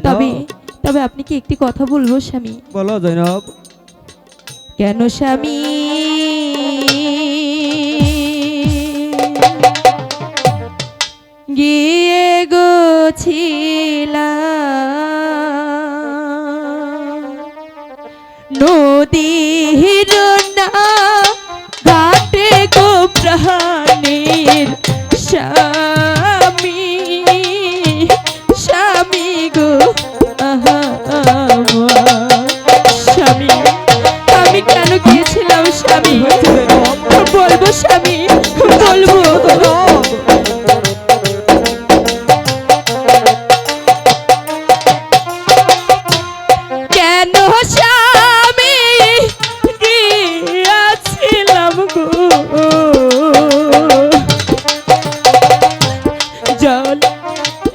তবে তবে আপনি কি একটি কথা বলব স্বামী? বলো জয়নব কেন স্বামী? গিয়ে গোছিলা নদীর না বলব কেন স্বামী গিয়েছিলাম গো? জল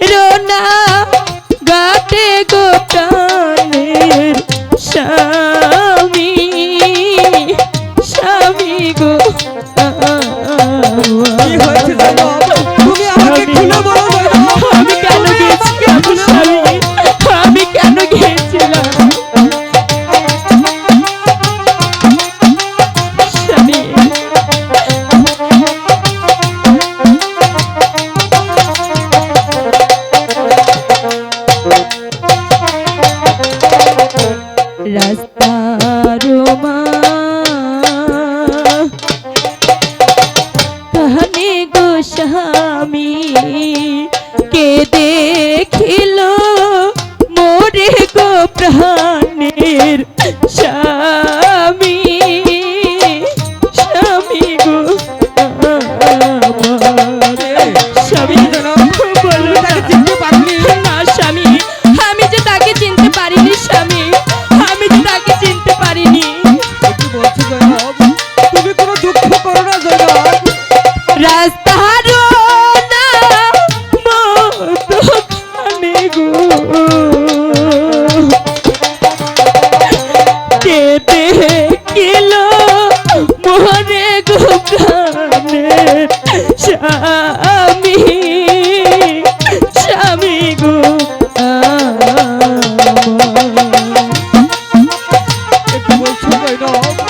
রোনা গাটে গো প্রাণের স্বামী স্বামী গো। রাস্তার মা কাহানে গোস্বামী কে দেখিল মোরে গো প্রাণের স্বামী? স্বামী গো। স্বামী। কে দেখিল মোহরে গো প্রাণে। স্বামী স্বামী গো বলছো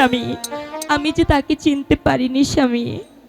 স্বামী। আমি যে তাকে চিনতে পারিনি স্বামী।